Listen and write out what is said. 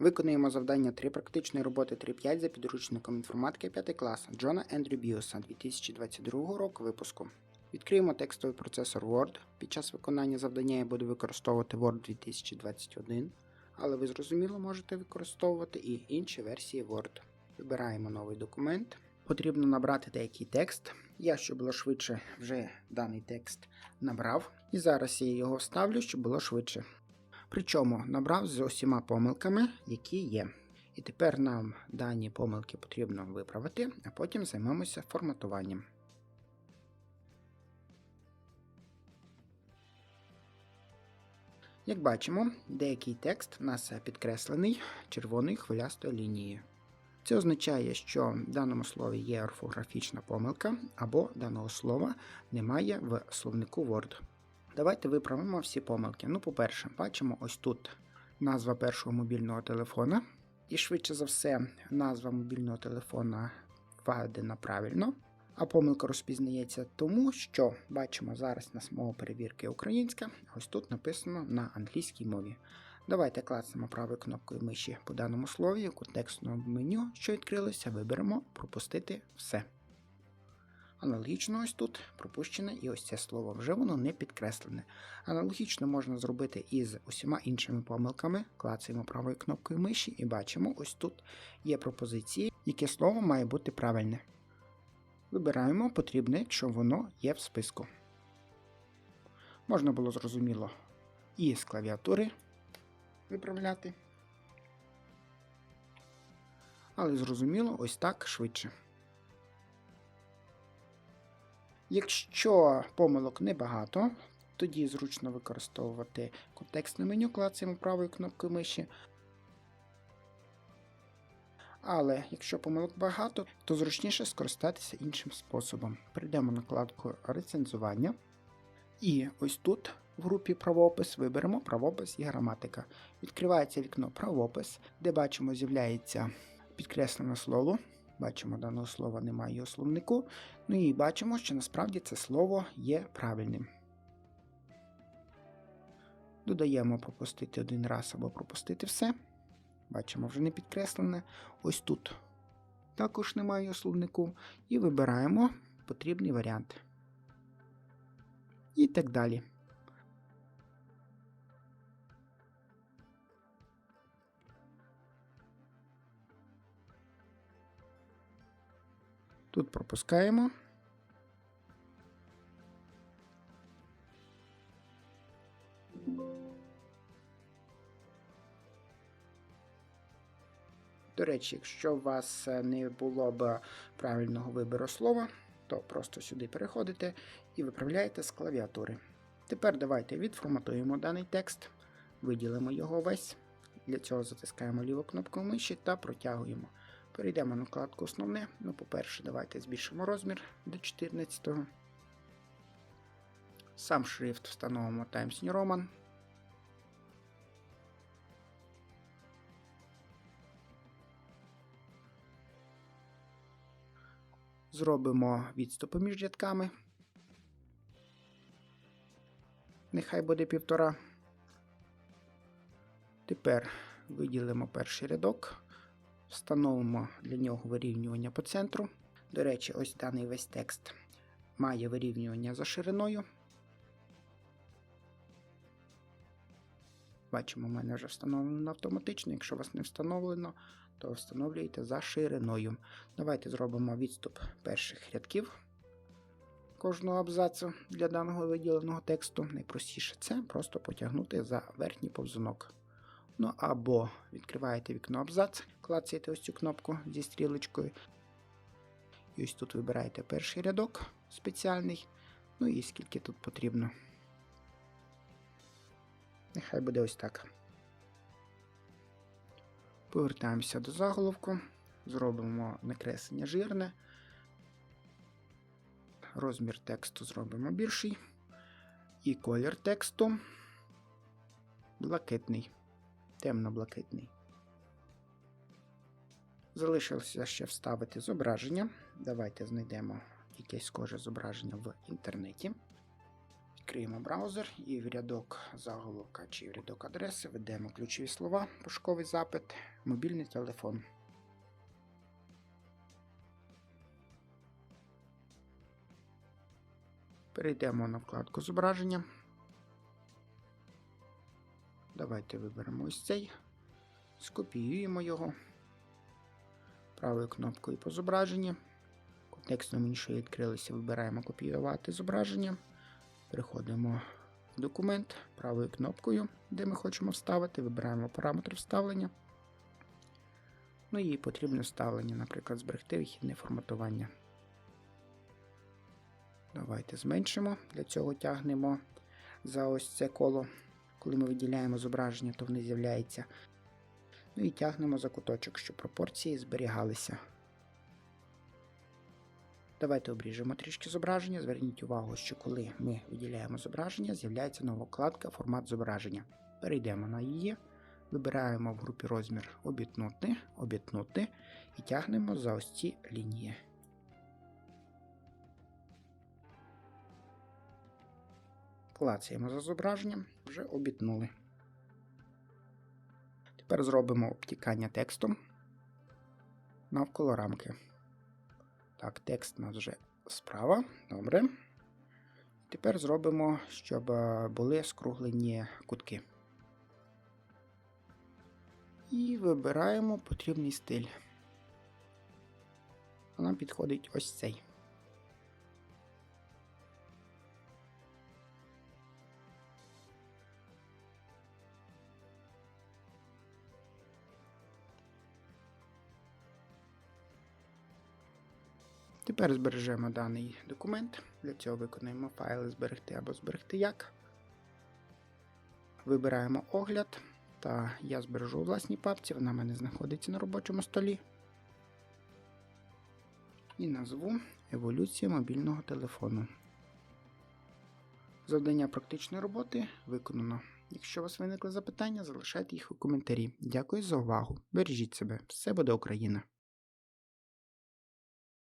Виконуємо завдання 3 практичної роботи 3.5 за підручником інформатики 5 клас Джона Ендрю Біоса 2022 року випуску. Відкриємо текстовий процесор Word. Під час виконання завдання я буду використовувати Word 2021, але ви зрозуміло можете використовувати і інші версії Word. Вибираємо новий документ. Потрібно набрати деякий текст. Я, щоб було швидше, вже даний текст набрав. І зараз я його вставлю, щоб було швидше. Причому набрав з усіма помилками, які є. І тепер нам дані помилки потрібно виправити, а потім займемося форматуванням. Як бачимо, деякий текст у нас підкреслений червоною хвилястою лінією. Це означає, що в даному слові є орфографічна помилка, або даного слова немає в словнику Word. Давайте виправимо всі помилки. Ну, по-перше, бачимо ось тут назва першого мобільного телефона. І швидше за все, назва мобільного телефона введена правильно. А помилка розпізнається тому, що бачимо зараз у нас мова перевірки українська, ось тут написано на англійській мові. Давайте клацнемо правою кнопкою миші по даному слові у контекстному меню, що відкрилося, виберемо пропустити все. Аналогічно ось тут пропущене і ось це слово вже воно не підкреслене. Аналогічно можна зробити із усіма іншими помилками. Клацаємо правою кнопкою миші і бачимо, ось тут є пропозиції, яке слово має бути правильне. Вибираємо потрібне, якщо воно є в списку. Можна було зрозуміло і з клавіатури виправляти. Але зрозуміло, ось так швидше. Якщо помилок небагато, тоді зручно використовувати контекстне меню, клацаємо правою кнопкою миші. Але якщо помилок багато, то зручніше скористатися іншим способом. Прийдемо на вкладку рецензування. І ось тут в групі правопис виберемо правопис і граматика. Відкривається вікно правопис, де бачимо, з'являється підкреслене слово. Бачимо, даного слова немає у словнику. Ну і бачимо, що насправді це слово є правильним. Додаємо пропустити один раз або пропустити все. Бачимо, вже не підкреслене. Ось тут також немає у словнику. І вибираємо потрібний варіант. І так далі. Тут пропускаємо. До речі, якщо у вас не було б правильного вибору слова, то просто сюди переходите і виправляєте з клавіатури. Тепер давайте відформатуємо даний текст, виділимо його весь. Для цього затискаємо ліву кнопку миші та протягуємо. Перейдемо на вкладку Основне. Ну, по-перше, давайте збільшимо розмір до 14. Сам шрифт встановимо Times New Roman. Зробимо відступи між рядками. Нехай буде півтора. Тепер виділимо перший рядок. Встановимо для нього вирівнювання по центру. До речі, ось даний весь текст має вирівнювання за шириною. Бачимо, в мене вже встановлено автоматично. Якщо у вас не встановлено, то встановлюєте за шириною. Давайте зробимо відступ перших рядків кожного абзацу для даного виділеного тексту. Найпростіше це просто потягнути за верхній повзунок. Ну або відкриваєте вікно абзац, клацаєте ось цю кнопку зі стрілочкою. І ось тут вибираєте перший рядок спеціальний. Ну і скільки тут потрібно. Нехай буде ось так. Повертаємося до заголовку, зробимо накреслення жирне. Розмір тексту зробимо більший. І колір тексту блакитний темно-блакитний. Залишилося ще вставити зображення. Давайте знайдемо якесь схоже зображення в інтернеті. Відкриємо браузер і в рядок заголовка чи в рядок адреси введемо ключові слова, пошуковий запит, мобільний телефон. Перейдемо на вкладку зображення. Давайте виберемо ось цей, скопіюємо його правою кнопкою по зображенні. В контекстному меню відкрилися, вибираємо копіювати зображення. Переходимо в документ правою кнопкою, де ми хочемо вставити, вибираємо параметри вставлення. Ну і потрібне вставлення, наприклад, зберегти вихідне форматування. Давайте зменшимо. Для цього тягнемо за ось це коло. Коли ми виділяємо зображення, то вони з'являються. Ну і тягнемо за куточок, щоб пропорції зберігалися. Давайте обріжемо трішки зображення. Зверніть увагу, що коли ми виділяємо зображення, з'являється нова вкладка Формат зображення. Перейдемо на її, вибираємо в групі розмір обітнути, обітнути і тягнемо за ось ці лінії. Клацаємо за зображенням, вже обітнули. Тепер зробимо обтікання текстом навколо рамки. Так, текст у нас вже справа. Добре. Тепер зробимо, щоб е, були скруглені кутки. І вибираємо потрібний стиль. Нам підходить ось цей. Тепер збережемо даний документ. Для цього виконуємо файли зберегти або зберегти як. Вибираємо огляд, та я збережу у власній папці, вона в мене знаходиться на робочому столі. І назву Еволюція мобільного телефону. Завдання практичної роботи виконано. Якщо у вас виникли запитання, залишайте їх у коментарі. Дякую за увагу. Бережіть себе. Все буде Україна!